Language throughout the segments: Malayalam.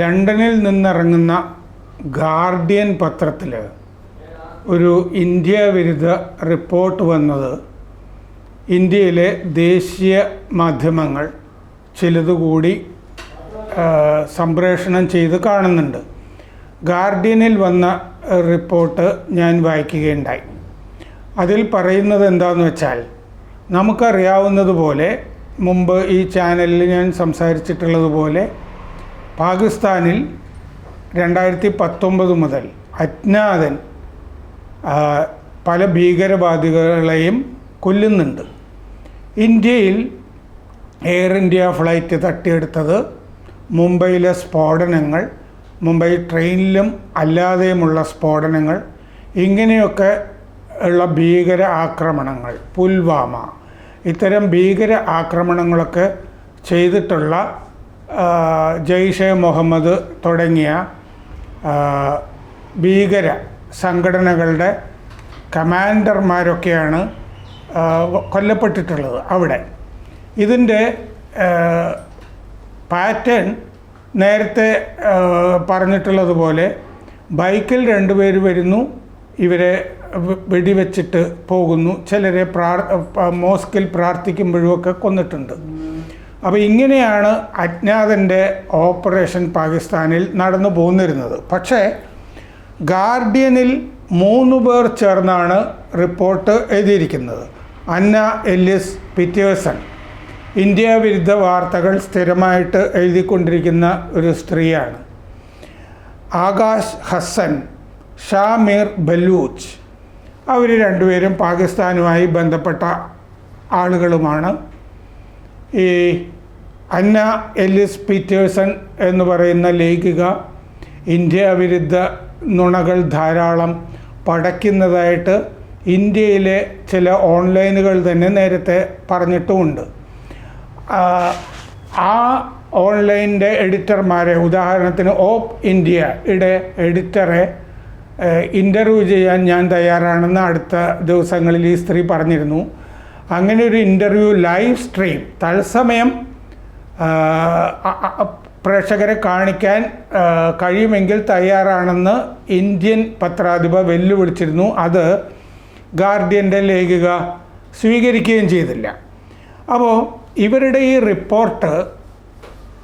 ലണ്ടനിൽ നിന്നിറങ്ങുന്ന ഗാർഡിയൻ പത്രത്തിൽ ഒരു ഇന്ത്യ വിരുദ്ധ റിപ്പോർട്ട് വന്നത് ഇന്ത്യയിലെ ദേശീയ മാധ്യമങ്ങൾ ചിലതുകൂടി സംപ്രേഷണം ചെയ്ത് കാണുന്നുണ്ട്. ഗാർഡിയനിൽ വന്ന റിപ്പോർട്ട് ഞാൻ വായിക്കുകയുണ്ടായി. അതിൽ പറയുന്നത് എന്താണെന്ന് വെച്ചാൽ നമുക്കറിയാവുന്നതുപോലെ മുമ്പ് ഈ ചാനലിൽ ഞാൻ സംസാരിച്ചിട്ടുള്ളതുപോലെ പാകിസ്ഥാനിൽ രണ്ടായിരത്തി പത്തൊമ്പത് മുതൽ അജ്ഞാതൻ പല ഭീകരവാദികളെയും കൊല്ലുന്നുണ്ട്. ഇന്ത്യയിൽ എയർ ഇന്ത്യ ഫ്ലൈറ്റ് തട്ടിയെടുത്തത് മുംബൈയിലെ സ്ഫോടനങ്ങൾ മുംബൈ ട്രെയിനിലും അല്ലാതെയുമുള്ള സ്ഫോടനങ്ങൾ ഇങ്ങനെയൊക്കെ ഉള്ള ഭീകര ആക്രമണങ്ങൾ പുൽവാമ ഇത്തരം ഭീകര ആക്രമണങ്ങളൊക്കെ ചെയ്തിട്ടുള്ള ജെയ്ഷെ മുഹമ്മദ് തുടങ്ങിയ ഭീകര സംഘടനകളുടെ കമാൻഡർമാരൊക്കെയാണ് കൊല്ലപ്പെട്ടിട്ടുള്ളത് അവിടെ. ഇതിന്റെ പാറ്റേൺ നേരത്തെ പറഞ്ഞിട്ടുള്ളതുപോലെ ബൈക്കിൽ രണ്ടുപേർ വരുന്നു ഇവരെ വെടിവെച്ചിട്ട് പോകുന്നു ചിലരെ പ്രാർ മോസ്കിൽ പ്രാർത്ഥിക്കുമ്പോഴുമൊക്കെ കൊന്നിട്ടുണ്ട്. അപ്പോൾ ഇങ്ങനെയാണ് അജ്ഞാതന്റെ ഓപ്പറേഷൻ പാകിസ്ഥാനിൽ നടന്നു പോന്നിരുന്നത്. പക്ഷേ ഗാർഡിയനിൽ മൂന്ന് പേർ ചേർന്നാണ് റിപ്പോർട്ട് എഴുതിയിരിക്കുന്നത്. അന്ന എല്ലിസ് പിറ്റേഴ്സൺ. ഇന്ത്യ വിരുദ്ധ വാർത്തകൾ സ്ഥിരമായിട്ട് എഴുതിക്കൊണ്ടിരിക്കുന്ന ഒരു സ്ത്രീയാണ്. ആകാശ് ഹസ്സൻ ഷാമീർ ബലൂച്ച്. അവർ രണ്ടുപേരും പാകിസ്ഥാനുമായി ബന്ധപ്പെട്ട ആളുകളുമാണ്. ഈ അന്ന എലിസ് പീറ്റേഴ്സൺ എന്ന് പറയുന്ന ലേഖിക ഇന്ത്യ വിരുദ്ധ നുണകൾ ധാരാളം പടയ്ക്കുന്നതായിട്ട് ഇന്ത്യയിലെ ചില ഓൺലൈനുകൾ തന്നെ നേരത്തെ പറഞ്ഞിട്ടുമുണ്ട്. ആ, ഓൺലൈന്റെ എഡിറ്റർമാരെ ഉദാഹരണത്തിന് ഓപ്പ് ഇന്ത്യയുടെ എഡിറ്ററെ ഇന്റർവ്യൂ ചെയ്യാൻ ഞാൻ തയ്യാറാണെന്ന് അടുത്ത ദിവസങ്ങളിൽ ഈ സ്ത്രീ പറഞ്ഞിരുന്നു. അങ്ങനെ ഒരു ഇന്റർവ്യൂ ലൈവ് സ്ട്രീം തത്സമയം പ്രേക്ഷകരെ കാണിക്കാൻ കഴിയുമെങ്കിൽ തയ്യാറാണെന്ന് ഇന്ത്യൻ പത്രാധിപ വെല്ലുവിളിച്ചിരുന്നു. അത് ഗാർഡിയന്റെ ലേഖിക സ്വീകരിക്കുകയും ചെയ്തില്ല. അപ്പോൾ ഇവരുടെ ഈ റിപ്പോർട്ട്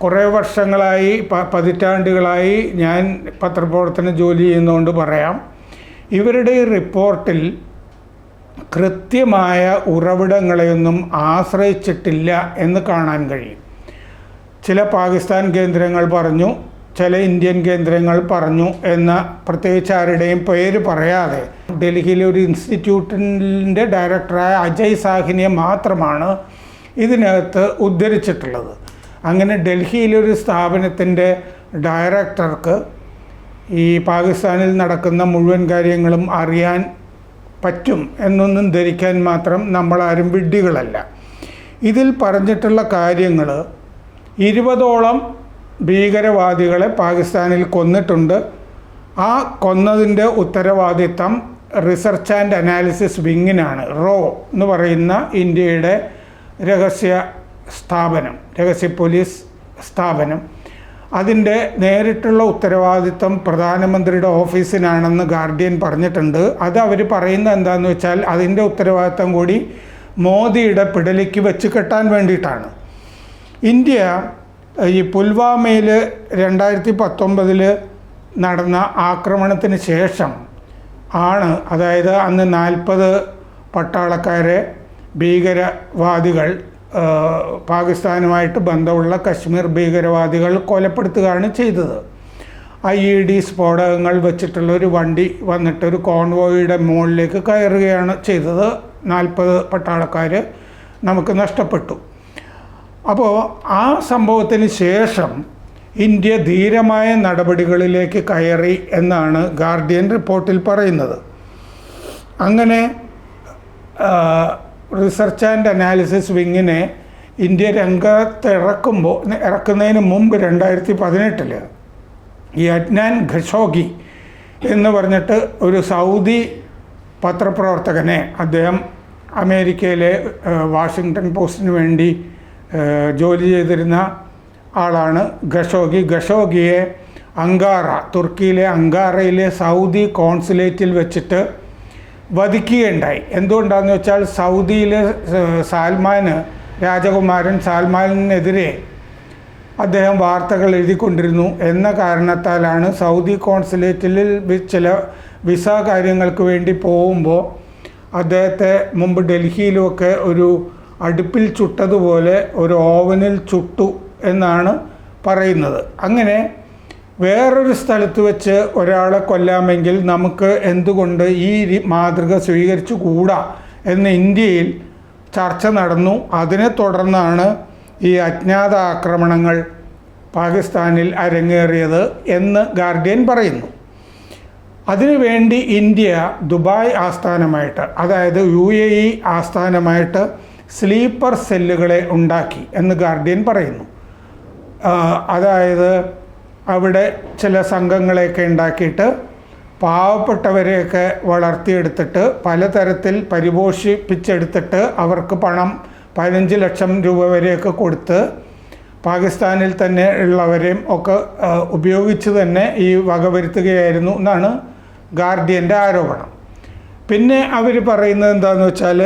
കുറേ വർഷങ്ങളായി പതിറ്റാണ്ടുകളായി ഞാൻ പത്രപ്രവർത്തന ജോലി ചെയ്യുന്നതുകൊണ്ട് പറയാം. ഇവരുടെ ഈ റിപ്പോർട്ടിൽ കൃത്യമായ ഉറവിടങ്ങളെയൊന്നും ആശ്രയിച്ചിട്ടില്ല എന്ന് കാണാൻ കഴിയും. ചില പാകിസ്ഥാൻ കേന്ദ്രങ്ങൾ പറഞ്ഞു ചില ഇന്ത്യൻ കേന്ദ്രങ്ങൾ പറഞ്ഞു എന്ന പ്രത്യേകിച്ച് ആരുടെയും പേര് പറയാതെ ഡൽഹിയിലെ ഒരു ഇൻസ്റ്റിറ്റ്യൂട്ടിന്റെ ഡയറക്ടറായ അജയ് സാഹിനിയെ മാത്രമാണ് ഇതിനകത്ത് ഉദ്ധരിച്ചിട്ടുള്ളത്. അങ്ങനെ ഡൽഹിയിലെ ഒരു സ്ഥാപനത്തിന്റെ ഡയറക്ടർക്ക് ഈ പാകിസ്ഥാനിൽ നടക്കുന്ന മുഴുവൻ കാര്യങ്ങളും അറിയാൻ പറ്റും എന്നൊന്നും ധരിക്കാൻ മാത്രം നമ്മളാരും വിഡ്ഢികളല്ല. ഇതിൽ പറഞ്ഞിട്ടുള്ള കാര്യങ്ങൾ ഇരുപതോളം ഭീകരവാദികളെ പാകിസ്ഥാനിൽ കൊന്നിട്ടുണ്ട്. ആ കൊന്നതിന്റെ ഉത്തരവാദിത്തം റിസർച്ച് ആൻഡ് അനാലിസിസ് വിങ്ങിനാണ് റോ എന്ന് പറയുന്ന ഇന്ത്യയുടെ രഹസ്യ സ്ഥാപനം രഹസ്യ പോലീസ് സ്ഥാപനം. അതിന്റെ നേരിട്ടുള്ള ഉത്തരവാദിത്തം പ്രധാനമന്ത്രിയുടെ ഓഫീസിനാണെന്ന് ഗാർഡിയൻ പറഞ്ഞിട്ടുണ്ട്. അത് അവർ പറയുന്നത് എന്താണെന്ന് വെച്ചാൽ അതിന്റെ ഉത്തരവാദിത്തം കൂടി മോദിയുടെ പിടലിക്ക് വെച്ച് കെട്ടാൻ വേണ്ടിയിട്ടാണ്. ഇന്ത്യ ഈ പുൽവാമയിൽ രണ്ടായിരത്തി പത്തൊമ്പതിൽ നടന്ന ആക്രമണത്തിന് ശേഷം ആണ് അതായത് അന്ന് നാൽപ്പത് പട്ടാളക്കാരെ ഭീകരവാദികൾ പാകിസ്ഥാനുമായിട്ട് ബന്ധമുള്ള കശ്മീർ ഭീകരവാദികൾ കൊലപ്പെടുത്തുകയാണ് ചെയ്തത്. ഐ ഇ ഡി സ്ഫോടകങ്ങൾ വെച്ചിട്ടുള്ള ഒരു വണ്ടി വന്നിട്ട് ഒരു കോൺവോയുടെ മുകളിലേക്ക് കയറുകയാണ് ചെയ്തത്. നാൽപ്പത് പട്ടാളക്കാർ നമുക്ക് നഷ്ടപ്പെട്ടു. അപ്പോൾ ആ സംഭവത്തിന് ശേഷം ഇന്ത്യ ധീരമായ നടപടികളിലേക്ക് കയറി എന്നാണ് ഗാർഡിയൻ റിപ്പോർട്ടിൽ പറയുന്നത്. അങ്ങനെ റിസർച്ച് ആൻഡ് അനാലിസിസ് വിങ്ങിനെ ഇന്ത്യ രംഗത്ത് ഇറക്കുമ്പോൾ ഇറക്കുന്നതിന് മുമ്പ് രണ്ടായിരത്തി പതിനെട്ടിൽ ഈ അജ്ഞാൻ ഖഷോഗി എന്ന് പറഞ്ഞിട്ട് ഒരു സൗദി പത്രപ്രവർത്തകനെ അദ്ദേഹം അമേരിക്കയിലെ വാഷിങ്ടൺ പോസ്റ്റിന് വേണ്ടി ജോലി ചെയ്തിരുന്ന ആളാണ് ഖഷോഗി. ഖഷോഗിയെ അങ്കാറ തുർക്കിയിലെ അങ്കാറയിലെ സൗദി കോൺസുലേറ്റിൽ വെച്ചിട്ട് വധിക്കുകയുണ്ടായി. എന്തുകൊണ്ടാണെന്ന് വെച്ചാൽ സൗദിയിലെ സാൽമാന് രാജകുമാരൻ സാൽമാനെതിരെ അദ്ദേഹം വാർത്തകൾ എഴുതിക്കൊണ്ടിരുന്നു എന്ന കാരണത്താലാണ് സൗദി കോൺസുലേറ്റിൽ ചില വിസ കാര്യങ്ങൾക്ക് വേണ്ടി പോകുമ്പോൾ അദ്ദേഹത്തെ മുമ്പ് ഡൽഹിയിലുമൊക്കെ ഒരു അടുപ്പിൽ ചുട്ടതുപോലെ ഒരു ഓവനിൽ ചുട്ടു എന്നാണ് പറയുന്നത്. അങ്ങനെ വേറൊരു സ്ഥലത്ത് വെച്ച് ഒരാളെ കൊല്ലാമെങ്കിൽ നമുക്ക് എന്തുകൊണ്ട് ഈ മാതൃക സ്വീകരിച്ചു കൂടാ എന്ന് ഇന്ത്യയിൽ ചർച്ച നടന്നു. അതിനെ തുടർന്നാണ് ഈ അജ്ഞാത ആക്രമണങ്ങൾ പാകിസ്ഥാനിൽ അരങ്ങേറിയത് എന്ന് ഗാർഡിയൻ പറയുന്നു. അതിനുവേണ്ടി ഇന്ത്യ ദുബായ് ആസ്ഥാനമായിട്ട് അതായത് യു എ ഇ ആസ്ഥാനമായിട്ട് സ്ലീപ്പർ സെല്ലുകളെ ഉണ്ടാക്കി എന്ന് ഗാർഡിയൻ പറയുന്നു. അതായത് അവിടെ ചില സംഘങ്ങളെയൊക്കെ ഉണ്ടാക്കിയിട്ട് പാവപ്പെട്ടവരെയൊക്കെ വളർത്തിയെടുത്തിട്ട് പലതരത്തിൽ പരിപോഷിപ്പിച്ചെടുത്തിട്ട് അവർക്ക് പണം പതിനഞ്ച് ലക്ഷം രൂപ വരെയൊക്കെ കൊടുത്ത് പാകിസ്ഥാനിൽ തന്നെ ഉള്ളവരെയും ഒക്കെ ഉപയോഗിച്ച് തന്നെ ഈ വകവരുത്തുകയായിരുന്നു എന്നാണ് ഗാർഡിയന്റെ ആരോപണം. പിന്നെ അവർ പറയുന്നത് എന്താണെന്ന് വെച്ചാൽ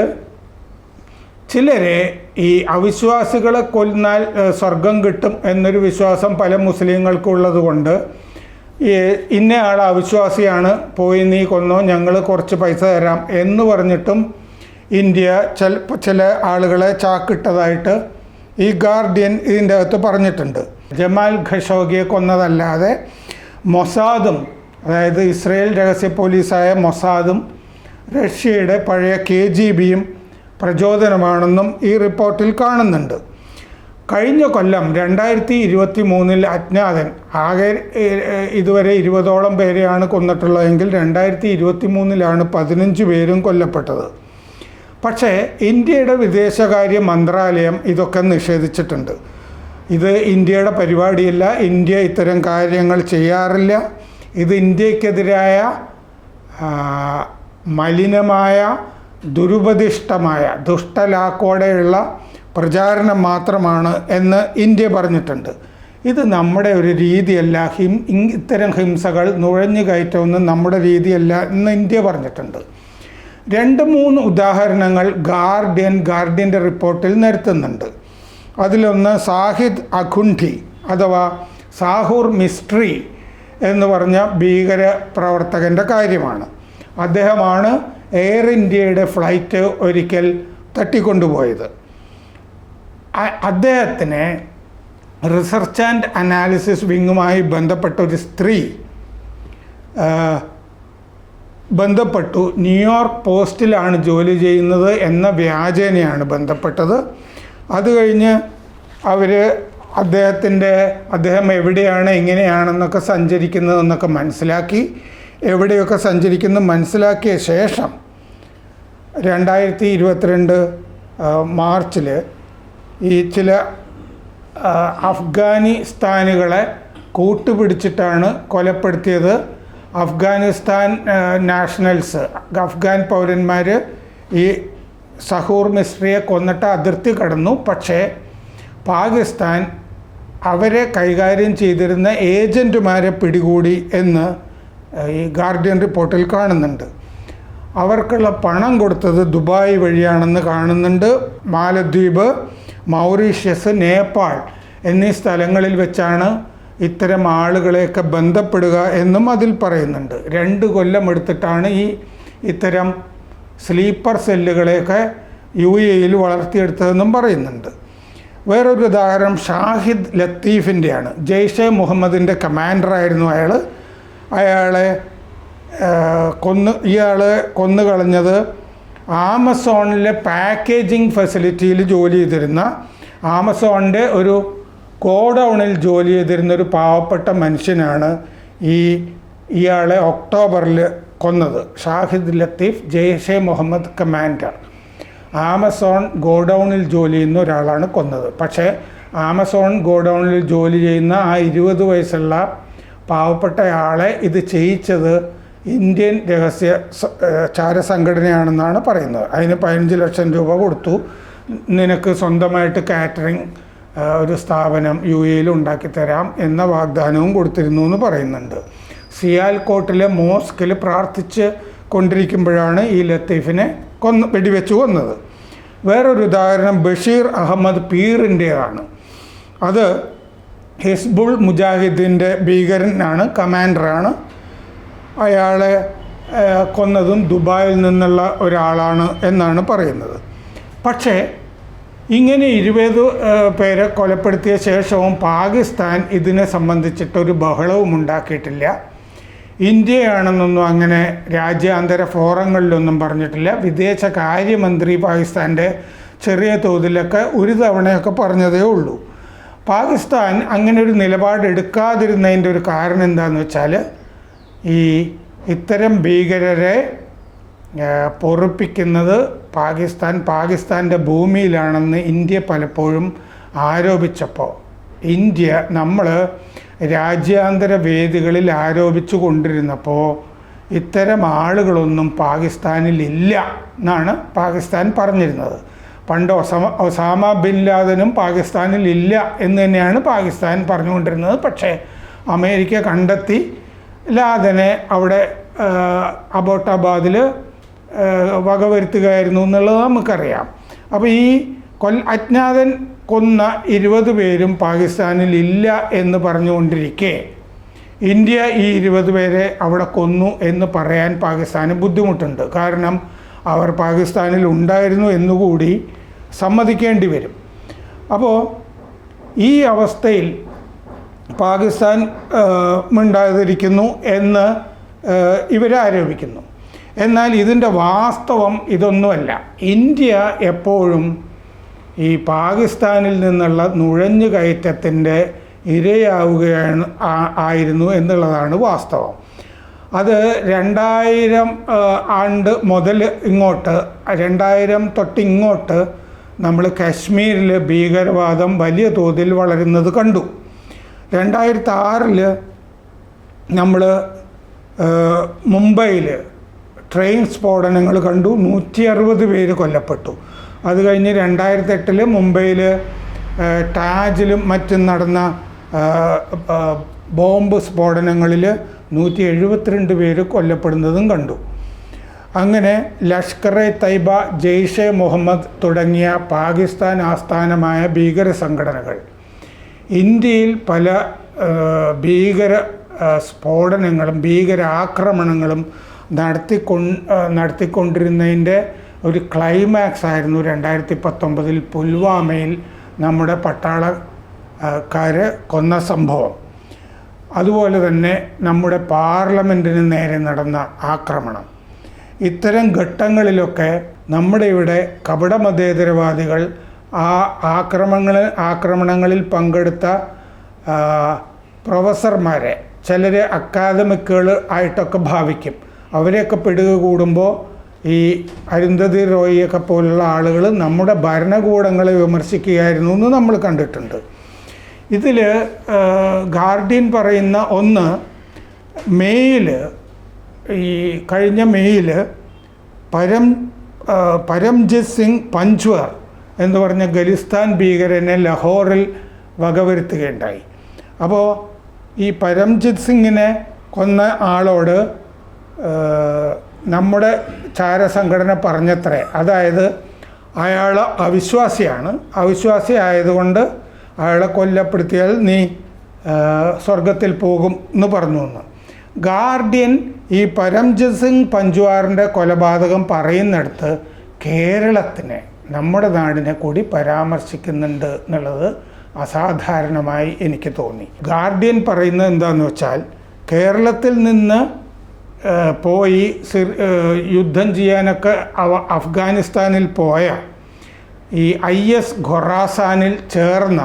ചിലരെ ഈ അവിശ്വാസികളെ കൊന്നാൽ സ്വർഗം കിട്ടും എന്നൊരു വിശ്വാസം പല മുസ്ലിങ്ങൾക്കും ഉള്ളത് കൊണ്ട് ഇന്നയാൾ അവിശ്വാസിയാണ് പോയി നീ കൊന്നോ ഞങ്ങൾ കുറച്ച് പൈസ തരാം എന്ന് പറഞ്ഞിട്ടും ഇന്ത്യ ചില ചില ആളുകളെ ചാക്കിട്ടതായിട്ട് ഈ ഗാർഡിയൻ ഇതിന്റെ അകത്ത് പറഞ്ഞിട്ടുണ്ട്. ജമാൽ ഖഷോഗിയെ കൊന്നതല്ലാതെ മൊസാദും അതായത് ഇസ്രയേൽ രഹസ്യ പോലീസായ മൊസാദും റഷ്യയുടെ പഴയ കെ ജി ബിയും പ്രചോദനമാണെന്നും ഈ റിപ്പോർട്ടിൽ കാണുന്നുണ്ട്. കഴിഞ്ഞ കൊല്ലം രണ്ടായിരത്തി ഇരുപത്തി മൂന്നിൽ അജ്ഞാതൻ ആകെ ഇതുവരെ ഇരുപതോളം പേരെയാണ് കൊന്നിട്ടുള്ളതെങ്കിൽ രണ്ടായിരത്തി ഇരുപത്തി മൂന്നിലാണ് പതിനഞ്ച് പേരും കൊല്ലപ്പെട്ടത്. പക്ഷേ ഇന്ത്യയുടെ വിദേശകാര്യ മന്ത്രാലയം ഇതൊക്കെ നിഷേധിച്ചിട്ടുണ്ട്. ഇത് ഇന്ത്യയുടെ പരിപാടിയല്ല ഇന്ത്യ ഇത്തരം കാര്യങ്ങൾ ചെയ്യാറില്ല. ഇത് ഇന്ത്യക്കെതിരായ മലിനമായ ദുരുപദിഷ്ടമായ ദുഷ്ടലാക്കോടെയുള്ള പ്രചാരണം മാത്രമാണ് എന്ന് ഇന്ത്യ പറഞ്ഞിട്ടുണ്ട്. ഇത് നമ്മുടെ ഒരു രീതിയല്ല. ഹിം ഇത്തരം ഹിംസകൾ നുഴഞ്ഞു കയറ്റമൊന്നും നമ്മുടെ രീതിയല്ല എന്ന് ഇന്ത്യ പറഞ്ഞിട്ടുണ്ട്. രണ്ട് മൂന്ന് ഉദാഹരണങ്ങൾ ഗാർഡിയൻ ഗാർഡിയന്റെ റിപ്പോർട്ടിൽ നിരത്തുന്നുണ്ട്. അതിലൊന്ന് സാഹിദ് അഖുണ്ഠി അഥവാ സാഹൂർ മിസ്ട്രി എന്ന് പറഞ്ഞ ഭീകര പ്രവർത്തകന്റെ കാര്യമാണ്. അദ്ദേഹമാണ് എയർ ഇന്ത്യയുടെ ഫ്ലൈറ്റ് ഒരിക്കൽ തട്ടിക്കൊണ്ടുപോയത്. അദ്ദേഹത്തിന് റിസർച്ച് ആൻഡ് അനാലിസിസ് വിങ്ങുമായി ബന്ധപ്പെട്ട ഒരു സ്ത്രീ ബന്ധപ്പെട്ടു. ന്യൂയോർക്ക് പോസ്റ്റിലാണ് ജോലി ചെയ്യുന്നത് എന്ന വ്യാജേനയാണ് ബന്ധപ്പെട്ടത്. അത് കഴിഞ്ഞ് അവർ അദ്ദേഹത്തിന്റെ അദ്ദേഹം എവിടെയാണ് എങ്ങനെയാണെന്നൊക്കെ സഞ്ചരിക്കുന്നതെന്നൊക്കെ മനസ്സിലാക്കി. എവിടെയൊക്കെ സഞ്ചരിക്കുന്നു മനസ്സിലാക്കിയ ശേഷം രണ്ടായിരത്തി ഇരുപത്തിരണ്ട് മാർച്ചിൽ ഈ ചില അഫ്ഗാനിസ്ഥാനുകളെ കൂട്ടുപിടിച്ചിട്ടാണ് കൊലപ്പെടുത്തിയത് അഫ്ഗാനിസ്ഥാൻ നാഷണൽസ്. അഫ്ഗാൻ പൗരന്മാർ ഈ സഹൂർ മിസ്രിയെ കൊന്നിട്ട് അതിർത്തി കടന്നു. പക്ഷേ പാകിസ്ഥാൻ അവരെ കൈകാര്യം ചെയ്തിരുന്ന ഏജന്റുമാരെ പിടികൂടി എന്ന് ഈ ഗാർഡിയൻ റിപ്പോർട്ടിൽ കാണുന്നുണ്ട്. അവർക്കുള്ള പണം കൊടുത്തത് ദുബായ് വഴിയാണെന്ന് കാണുന്നുണ്ട്. മാലദ്വീപ് മൗറീഷ്യസ് നേപ്പാൾ എന്നീ സ്ഥലങ്ങളിൽ വെച്ചാണ് ഇത്തരം ആളുകളെയൊക്കെ ബന്ധപ്പെടുക എന്നും അതിൽ പറയുന്നുണ്ട്. രണ്ട് കൊല്ലം എടുത്തിട്ടാണ് ഈ ഇത്തരം സ്ലീപ്പർ സെല്ലുകളെയൊക്കെ യു എയിൽ വളർത്തിയെടുത്തതെന്നും പറയുന്നുണ്ട്. വേറൊരു ഉദാഹരണം ഷാഹിദ് ലത്തീഫിന്റെയാണ്. ജെയ്ഷെ മുഹമ്മദിന്റെ കമാൻഡറായിരുന്നു അയാൾ അയാളെ കൊന്നു ഇയാളെ കൊന്നു കളഞ്ഞത് ആമസോണിലെ പാക്കേജിംഗ് ഫെസിലിറ്റിയിൽ ജോലി ചെയ്തിരുന്ന ആമസോണിന്റെ ഒരു ഗോഡൗണിൽ ജോലി ചെയ്തിരുന്ന ഒരു പാവപ്പെട്ട മനുഷ്യനാണ് ഈ ഇയാളെ ഒക്ടോബറിൽ കൊന്നത്. ഷാഹിദ് ലത്തീഫ് ജെയ്ഷെ മുഹമ്മദ് കമാൻഡർ. ആമസോൺ ഗോഡൗണിൽ ജോലി ചെയ്യുന്ന ഒരാളാണ് കൊന്നത്. പക്ഷേ ആമസോൺ ഗോഡൗണിൽ ജോലി ചെയ്യുന്ന ആ ഇരുപത് വയസ്സുള്ള പാവപ്പെട്ട ആളെ ഇത് ചെയ്യിച്ചത് ഇന്ത്യൻ രഹസ്യ ചാര സംഘടനയാണെന്നാണ് പറയുന്നത്. അതിന് പതിനഞ്ച് ലക്ഷം രൂപ കൊടുത്തു. നിനക്ക് സ്വന്തമായിട്ട് കാറ്ററിംഗ് ഒരു സ്ഥാപനം യു എയിൽ ഉണ്ടാക്കിത്തരാം എന്ന വാഗ്ദാനവും കൊടുത്തിരുന്നു എന്ന് പറയുന്നുണ്ട്. സിയാൽകോട്ടിലെ മോസ്കിൽ പ്രാർത്ഥിച്ച് കൊണ്ടിരിക്കുമ്പോഴാണ് ഈ ലത്തീഫിനെ കൊന്ന് വെടിവെച്ച് കൊന്നത്. വേറൊരു ഉദാഹരണം ബഷീർ അഹമ്മദ് പീറിന്റേതാണ്. അത് ഹിസ്ബുൾ മുജാഹിദിന്റെ ഭീകരനാണ് കമാൻഡറാണ്. അയാളെ കൊന്നതും ദുബായിൽ നിന്നുള്ള ഒരാളാണ് എന്നാണ് പറയുന്നത്. പക്ഷേ ഇങ്ങനെ ഇരുപത് പേരെ കൊലപ്പെടുത്തിയ ശേഷവും പാകിസ്ഥാൻ ഇതിനെ സംബന്ധിച്ചിട്ടൊരു ബഹളവും ഉണ്ടാക്കിയിട്ടില്ല. ഇന്ത്യയാണെന്നൊന്നും അങ്ങനെ രാജ്യാന്തര ഫോറങ്ങളിലൊന്നും പറഞ്ഞിട്ടില്ല. വിദേശ കാര്യമന്ത്രി പാകിസ്ഥാന്റെ ചെറിയ തോതിലൊക്കെ ഒരു തവണയൊക്കെ പറഞ്ഞതേ ഉള്ളൂ. പാകിസ്ഥാൻ അങ്ങനെ ഒരു നിലപാട് നിലപാടെടുക്കാതിരുന്നതിന്റെ ഒരു കാരണം എന്താണെന്ന് വെച്ചാൽ ഈ ഇത്തരം ഭീകരരെ പൊറുപ്പിക്കുന്നത് പാകിസ്ഥാൻ പാകിസ്ഥാന്റെ ഭൂമിയിലാണെന്ന് ഇന്ത്യ പലപ്പോഴും ആരോപിച്ചപ്പോൾ. ഇന്ത്യ നമ്മൾ രാജ്യാന്തര വേദികളിൽ ആരോപിച്ചു കൊണ്ടിരുന്നപ്പോൾ ഇത്തരം ആളുകളൊന്നും പാകിസ്ഥാനിലില്ല എന്നാണ് പാകിസ്ഥാൻ പറഞ്ഞിരുന്നത്. പണ്ട് ഒസാമ ഒസാമ ബിൻ ലാദനും പാകിസ്ഥാനിൽ ഇല്ല എന്ന് തന്നെയാണ് പാകിസ്ഥാൻ പറഞ്ഞുകൊണ്ടിരുന്നത്. പക്ഷേ അമേരിക്ക കണ്ടെത്തി. ലാദനെ അവിടെ അബോട്ടാബാദിൽ വകവരുത്തുകയായിരുന്നു എന്നുള്ളത് നമുക്കറിയാം. അപ്പോൾ ഈ കൊൽ അജ്ഞാതൻ കൊന്ന ഇരുപത് പേരും പാകിസ്ഥാനിൽ ഇല്ല എന്ന് പറഞ്ഞുകൊണ്ടിരിക്കെ. ഇന്ത്യ ഈ ഇരുപത് പേരെ അവിടെ കൊന്നു എന്ന് പറയാൻ പാകിസ്ഥാന് ബുദ്ധിമുട്ടുണ്ട്. കാരണം അവർ പാകിസ്ഥാനിൽ ഉണ്ടായിരുന്നു എന്നുകൂടി സമ്മതിക്കേണ്ടി വരും. അപ്പോൾ ഈ അവസ്ഥയിൽ പാകിസ്ഥാൻ ഉണ്ടായിരിക്കുന്നു എന്ന് ഇവരാരോപിക്കുന്നു എന്നാൽ ഇതിന്റെ വാസ്തവം ഇതൊന്നുമല്ല. ഇന്ത്യ എപ്പോഴും ഈ പാകിസ്ഥാനിൽ നിന്നുള്ള നുഴഞ്ഞു കയറ്റത്തിന്റെ ഇരയാവുകയാണ് ആയിരുന്നു എന്നുള്ളതാണ് വാസ്തവം. അത് രണ്ടായിരം ആണ്ട് മുതൽ ഇങ്ങോട്ട് രണ്ടായിരം തൊട്ട് ഇങ്ങോട്ട് നമ്മൾ കാശ്മീരിൽ ഭീകരവാദം വലിയ തോതിൽ വളരുന്നത് കണ്ടു. രണ്ടായിരത്തി ആറിൽ നമ്മൾ മുംബൈയിൽ ട്രെയിൻ സ്ഫോടനങ്ങൾ കണ്ടു. നൂറ്റി അറുപത് പേര് കൊല്ലപ്പെട്ടു. അത് കഴിഞ്ഞ് രണ്ടായിരത്തി എട്ടിൽ മുംബൈയിൽ ടാജിലും മറ്റും നടന്ന ബോംബ് സ്ഫോടനങ്ങളിൽ നൂറ്റി എഴുപത്തിരണ്ട് പേര് കൊല്ലപ്പെടുന്നതും കണ്ടു. അങ്ങനെ ലഷ്കർ എ തൈബ ജെയ്ഷെ മുഹമ്മദ് തുടങ്ങിയ പാകിസ്ഥാൻ ആസ്ഥാനമായ ഭീകര സംഘടനകൾ. ഇന്ത്യയിൽ പല ഭീകര സ്ഫോടനങ്ങളും ഭീകര ആക്രമണങ്ങളും നടത്തിക്കൊ നടത്തിക്കൊണ്ടിരുന്നതിന്റെ ഒരു ക്ലൈമാക്സ് ആയിരുന്നു രണ്ടായിരത്തി പത്തൊമ്പതിൽ പുൽവാമയിൽ നമ്മുടെ പട്ടാളക്കാരെ കൊന്ന സംഭവം. അതുപോലെ തന്നെ നമ്മുടെ പാർലമെന്റിന് നേരെ നടന്ന ആക്രമണം. ഇത്തരം ഘട്ടങ്ങളിലൊക്കെ നമ്മുടെ ഇവിടെ കപടമതേതരവാദികൾ ആ ആക്രമണങ്ങൾ ആക്രമണങ്ങളിൽ പങ്കെടുത്ത പ്രൊഫസർമാരെ ചിലർ അക്കാദമിക്കുകൾ ആയിട്ടൊക്കെ ഭാവിക്കും. അവരെയൊക്കെ പിടുക കൂടുമ്പോൾ ഈ അരുന്ധതി റോയിയൊക്കെ പോലുള്ള ആളുകൾ നമ്മുടെ ഭരണകൂടങ്ങളെ വിമർശിക്കുകയായിരുന്നു എന്ന് നമ്മൾ കണ്ടിട്ടുണ്ട്. ഇതിൽ ഗാർഡിയൻ പറയുന്ന ഒന്ന് മെയ്യിൽ ഈ കഴിഞ്ഞ മെയ്യിൽ പരം പരംജിത് സിംഗ് പഞ്ച്വർ എന്ന് പറഞ്ഞ ഖലിസ്ഥാൻ ഭീകരനെ ലഹോറിൽ വകവരുത്തുകയുണ്ടായി. അപ്പോൾ ഈ പരംജിത് സിംഗിനെ കൊന്ന ആളോട് നമ്മുടെ ചാരസംഘടന പറഞ്ഞത്രേ. അതായത് അയാൾ അവിശ്വാസിയാണ്. അവിശ്വാസി ആയതുകൊണ്ട് അയാളെ കൊല്ലപ്പെടുത്തിയാൽ നീ സ്വർഗത്തിൽ പോകും എന്ന് പറഞ്ഞു എന്ന്. ഗാർഡിയൻ ഈ പരംജിത് സിംഗ് പഞ്ച്വാറിന്റെ കൊലപാതകം പറയുന്നിടത്ത് കേരളത്തിനെ നമ്മുടെ നാടിനെ കൂടി പരാമർശിക്കുന്നുണ്ട് എന്നുള്ളത് അസാധാരണമായി എനിക്ക് തോന്നി. ഗാർഡിയൻ പറയുന്നത് എന്താണെന്ന് വെച്ചാൽ കേരളത്തിൽ നിന്ന് പോയി യുദ്ധം ചെയ്യാനൊക്കെ അഫ്ഗാനിസ്ഥാനിൽ പോയ ഈ ഐ എസ് ഖൊറാസാനിൽ ചേർന്ന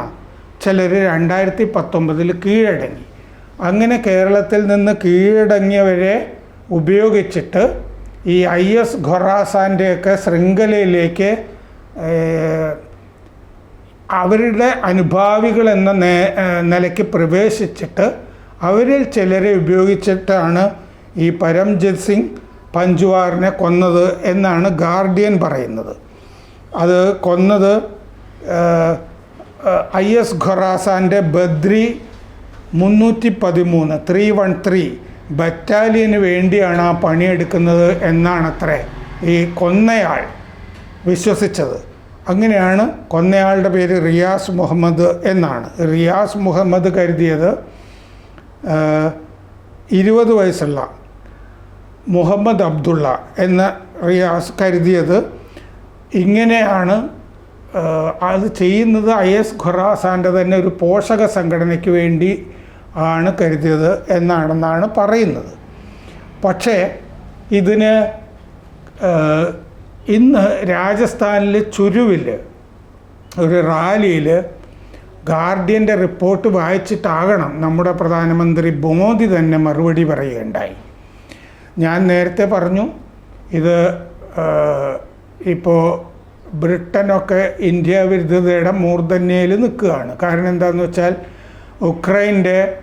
ചിലർ രണ്ടായിരത്തി പത്തൊമ്പതിൽ കീഴടങ്ങി. അങ്ങനെ കേരളത്തിൽ നിന്ന് കീഴടങ്ങിയവരെ ഉപയോഗിച്ചിട്ട് ഈ ഐ എസ് ഖൊറാസാന്റെയൊക്കെ ശൃംഖലയിലേക്ക് അവരുടെ അനുഭാവികൾ എന്ന നിലയ്ക്ക് പ്രവേശിച്ചിട്ട് അവരിൽ ചിലരെ ഉപയോഗിച്ചിട്ടാണ് ഈ പരംജിത് സിംഗ് പഞ്ച്വാറിനെ കൊന്നത് എന്നാണ് ഗാർഡിയൻ പറയുന്നത്. അത് കൊന്നത് ഐ എസ് ഖൊറാസാന്റെ ബദ്രി മുന്നൂറ്റി പതിമൂന്ന് ത്രീ വൺ ത്രീ ബറ്റാലിയന് വേണ്ടിയാണ് ആ പണിയെടുക്കുന്നത് എന്നാണത്രേ ഈ കൊന്നയാൾ വിശ്വസിച്ചത്. അങ്ങനെയാണ് കൊന്നയാളുടെ പേര് റിയാസ് മുഹമ്മദ് എന്നാണ്. റിയാസ് മുഹമ്മദ് കരുതിയത് ഇരുപത് വയസ്സുള്ള മുഹമ്മദ് അബ്ദുള്ള എന്ന റിയാസ് കരുതിയത് ഇങ്ങനെയാണ് അത് ചെയ്യുന്നത് ഐ എസ് ഖുറാസാന്റെ തന്നെ ഒരു പോഷക സംഘടനയ്ക്ക് വേണ്ടി ആണ് കരുതിയത് എന്നാണെന്നാണ് പറയുന്നത്. പക്ഷേ ഇതിന് ഇന്ന് രാജസ്ഥാനിൽ ചുരുവിൽ ഒരു റാലിയിൽ ഗാർഡിയന്റെ റിപ്പോർട്ട് വായിച്ചിട്ടാകണം നമ്മുടെ പ്രധാനമന്ത്രി മോദി തന്നെ മറുപടി പറയുകയുണ്ടായി. ഞാൻ നേരത്തെ പറഞ്ഞു ഇത് ഇപ്പോൾ ബ്രിട്ടനൊക്കെ ഇന്ത്യ വിരുദ്ധതയുടെ മൂർധന്യയിൽ നിൽക്കുകയാണ്. കാരണം എന്താണെന്ന് വെച്ചാൽ ഉക്രൈന്റെ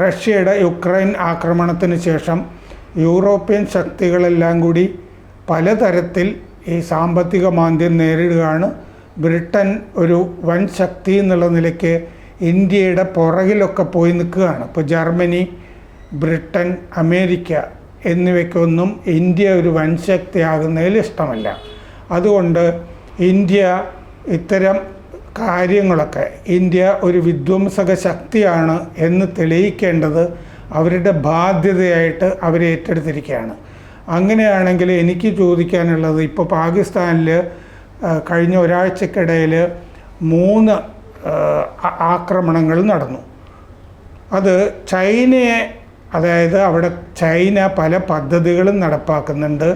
റഷ്യയുടെ യുക്രൈൻ ആക്രമണത്തിന് ശേഷം യൂറോപ്യൻ ശക്തികളെല്ലാം കൂടി പലതരത്തിൽ ഈ സാമ്പത്തിക മാന്ദ്യം നേരിടുകയാണ്. ബ്രിട്ടൻ ഒരു വൻ ശക്തി എന്നുള്ള നിലയ്ക്ക് ഇന്ത്യയുടെ പുറകിലൊക്കെ പോയി നിൽക്കുകയാണ്. ഇപ്പോൾ ജർമ്മനി ബ്രിട്ടൻ അമേരിക്ക എന്നിവയ്ക്കൊന്നും ഇന്ത്യ ഒരു വൻ ശക്തിയാകുന്നതിൽ ഇഷ്ടമല്ല. അതുകൊണ്ട് ഇന്ത്യ ഇത്തരം കാര്യങ്ങളൊക്കെ ഇന്ത്യ ഒരു വിധ്വംസക ശക്തിയാണ് എന്ന് തെളിയിക്കേണ്ടത് അവരുടെ ബാധ്യതയായിട്ട് അവർ ഏറ്റെടുത്തിരിക്കുകയാണ്. അങ്ങനെയാണെങ്കിൽ എനിക്ക് ചോദിക്കാനുള്ളത് ഇപ്പോൾ പാകിസ്ഥാനിൽ കഴിഞ്ഞ ഒരാഴ്ചക്കിടയിൽ മൂന്ന് ആക്രമണങ്ങൾ നടന്നു. അത് ചൈനയെ അതായത് അവിടെ ചൈന പല പദ്ധതികളും നടപ്പാക്കുന്നുണ്ട്.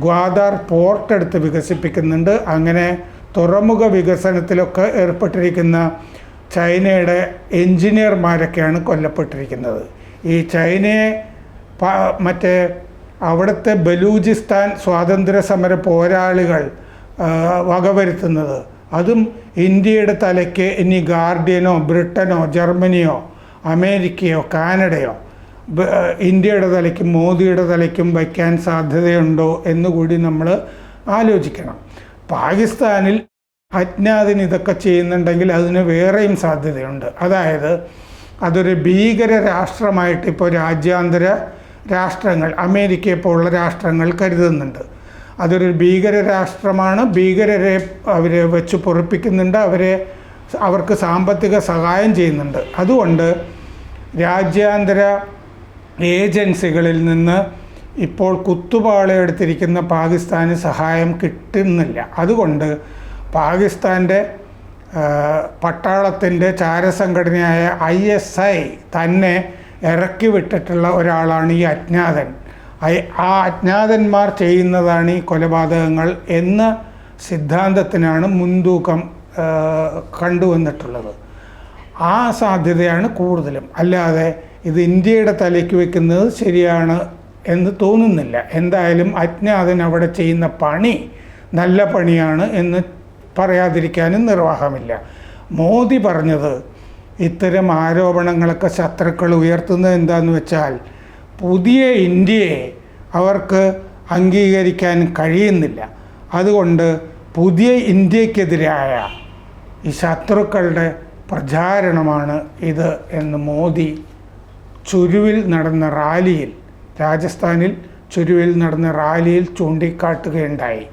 ഗ്വാദാർ പോർട്ട് എടുത്ത് വികസിപ്പിക്കുന്നുണ്ട്. അങ്ങനെ തുറമുഖ വികസനത്തിലൊക്കെ ഏർപ്പെട്ടിരിക്കുന്ന ചൈനയുടെ എഞ്ചിനീയർമാരൊക്കെയാണ് കൊല്ലപ്പെട്ടിരിക്കുന്നത്. ഈ ചൈനയെ മറ്റേ അവിടുത്തെ ബലൂചിസ്ഥാൻ സ്വാതന്ത്ര്യ സമര പോരാളികൾ വകവരുത്തുന്നത്. അതും ഇന്ത്യയുടെ തലയ്ക്ക് ഇനി ഗാർഡിയനോ ബ്രിട്ടനോ ജർമ്മനിയോ അമേരിക്കയോ കാനഡയോ ഇന്ത്യയുടെ തലയ്ക്കും മോദിയുടെ തലയ്ക്കും വയ്ക്കാൻ സാധ്യതയുണ്ടോ എന്നുകൂടി നമ്മൾ ആലോചിക്കണം. പാകിസ്ഥാനിൽ അജ്ഞാതിന് ഇതൊക്കെ ചെയ്യുന്നുണ്ടെങ്കിൽ അതിന് വേറെയും സാധ്യതയുണ്ട്. അതായത് അതൊരു ഭീകര രാഷ്ട്രമായിട്ട് ഇപ്പോൾ രാജ്യാന്തര രാഷ്ട്രങ്ങൾ അമേരിക്കയെ പോലുള്ള രാഷ്ട്രങ്ങൾ കരുതുന്നുണ്ട്. അതൊരു ഭീകര രാഷ്ട്രമാണ്. ഭീകരരെ അവരെ വെച്ച് പൊറിപ്പിക്കുന്നുണ്ട്. അവരെ അവർക്ക് സാമ്പത്തിക സഹായം ചെയ്യുന്നുണ്ട്. അതുകൊണ്ട് രാജ്യാന്തര ഏജൻസികളിൽ നിന്ന് ഇപ്പോൾ കുത്തുപാളയെടുത്തിരിക്കുന്ന പാകിസ്ഥാന് സഹായം കിട്ടുന്നില്ല. അതുകൊണ്ട് പാകിസ്ഥാന്റെ പട്ടാളത്തിന്റെ ചാരസംഘടനയായ ഐ എസ് ഐ തന്നെ ഇറക്കി വിട്ടിട്ടുള്ള ഒരാളാണ് ഈ അജ്ഞാതൻ. ആ അജ്ഞാതന്മാർ ചെയ്യുന്നതാണ് ഈ കൊലപാതകങ്ങൾ എന്ന സിദ്ധാന്തത്തിനാണ് മുൻതൂക്കം കണ്ടുവന്നിട്ടുള്ളത്. ആ സാധ്യതയാണ് കൂടുതലും. അല്ലാതെ ഇത് ഇന്ത്യയുടെ തലയ്ക്ക് വെക്കുന്നത് ശരിയാണ് എന്ന് തോന്നുന്നില്ല. എന്തായാലും അജ്ഞാതൻ അവിടെ ചെയ്യുന്ന പണി നല്ല പണിയാണ് എന്ന് പറയാതിരിക്കാനും നിർവാഹമില്ല. മോദി പറഞ്ഞത് ഇത്തരം ആരോപണങ്ങളൊക്കെ ശത്രുക്കൾ ഉയർത്തുന്നത് എന്താന്ന് വെച്ചാൽ പുതിയ ഇന്ത്യയെ അവർക്ക് അംഗീകരിക്കാൻ കഴിയുന്നില്ല. അതുകൊണ്ട് പുതിയ ഇന്ത്യക്കെതിരായ ഈ ശത്രുക്കളുടെ പ്രചാരണമാണ് ഇത് എന്ന് മോദി ചുരുവിൽ നടന്ന റാലിയിൽ രാജസ്ഥാനിൽ ചുരുവിൽ നടന്ന റാലിയിൽ ചൂണ്ടിക്കാട്ടുകയുണ്ടായി.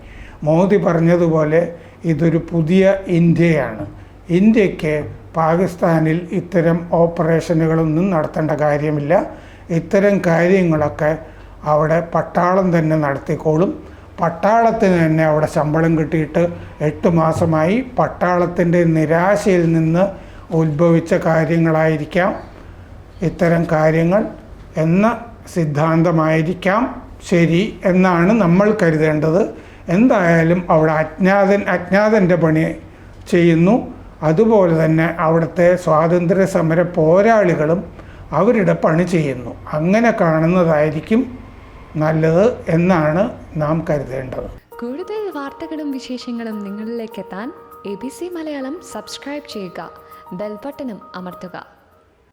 മോദി പറഞ്ഞതുപോലെ ഇതൊരു പുതിയ ഇന്ത്യയാണ്. ഇന്ത്യയ്ക്ക് പാകിസ്ഥാനിൽ ഇത്തരം ഓപ്പറേഷനുകളൊന്നും നടത്തേണ്ട കാര്യമില്ല. ഇത്തരം കാര്യങ്ങളൊക്കെ അവിടെ പട്ടാളം തന്നെ നടത്തിക്കോളും. പട്ടാളത്തിന് തന്നെ അവിടെ ശമ്പളം കിട്ടിയിട്ട് എട്ട് മാസമായി പട്ടാളത്തിന്റെ നിരാശയിൽ നിന്ന് ഉത്ഭവിച്ച കാര്യങ്ങളായിരിക്കാം. ഇത്തരം കാര്യങ്ങൾ എന്ന സിദ്ധാന്തമായിരിക്കാം ശരി എന്നാണ് നമ്മൾ കരുതേണ്ടത്. എന്തായാലും അവിടെ അജ്ഞാതൻ അജ്ഞാതന്റെ പണി ചെയ്യുന്നു. അതുപോലെ തന്നെ അവിടുത്തെ സ്വാതന്ത്ര്യ സമര പോരാളികളും അവരുടെ പണി ചെയ്യുന്നു. അങ്ങനെ കാണുന്നതായിരിക്കും നല്ലത് എന്നാണ് നാം കരുതേണ്ടത്. കൂടുതൽ വാർത്തകളും വിശേഷങ്ങളും നിങ്ങളിലേക്ക് എത്താൻ A B C Malayalam subscribe ചെയ്യുക. ബെൽബട്ടനും അമർത്തുക.